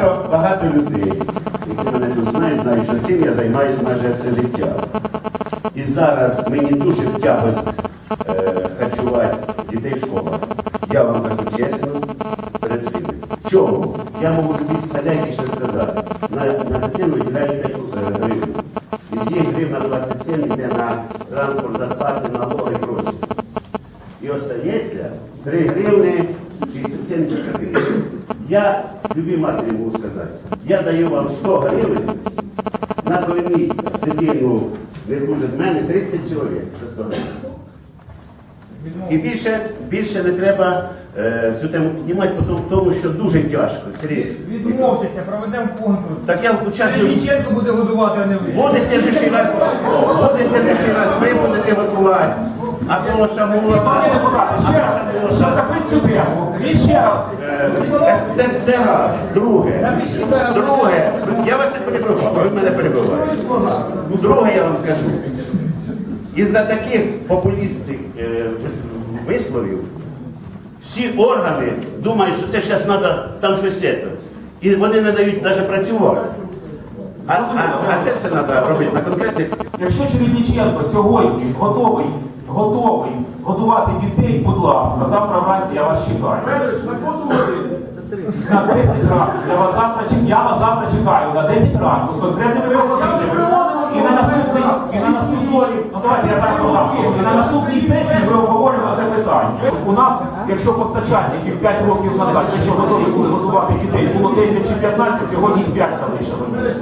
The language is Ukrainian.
багато, багато людей, які мене тут знають, знають, що цим я займаюся майже все життя. І зараз мені дуже втягось е, харчувати дітей в школах. Я вам кажу чесно, перед всіми. Чому? Я можу якісь хазяйки ще сказати. На, на дитину виділяють 5 гривень. І з їх гривна 27 йде на транспорт, зарплати, налоги і прочее. І остається 3 гривни 60 70 копійок. Я, любі матері можу сказати, я даю вам 100 гривень, на накорміть дитину не хуже в мене 30 чоловік за 100 гривень. І більше, більше не треба е, цю тему піднімати, тому- що дуже тяжко. Сергій. Відмовтеся, проведемо конкурс. Так я участвую. Ліченко буде годувати, а не ви. Буде следующий раз, буде следующий раз, ви будете готувати. Або шамула. Пане депутате, ще раз, закрити цю тему. Він ще раз. Це, це раз. Друге. Друге. Я вас не перебивав, ви мене перебиваєте. Друге я вам скажу. Із-за таких популістських е, висловів всі органи думають, що це зараз треба там щось це. І вони не дають навіть працювати. А, а, а це все треба робити на конкретних Якщо Чередніченко сьогодні готовий, готовий годувати дітей, будь ласка, завтра вранці я вас чекаю. На 10 ранку. Я вас завтра чекаю. Я вас завтра чекаю на 10 ранку з конкретними пропозиціями. І на наступний, і на наступній, ну давайте я зараз додам слово. І на наступній сесії ви обговорюємо це питання. У нас, якщо постачальників 5 років назад, якщо готові були готувати дітей, було 10 чи 15, сьогодні 5 залишилося.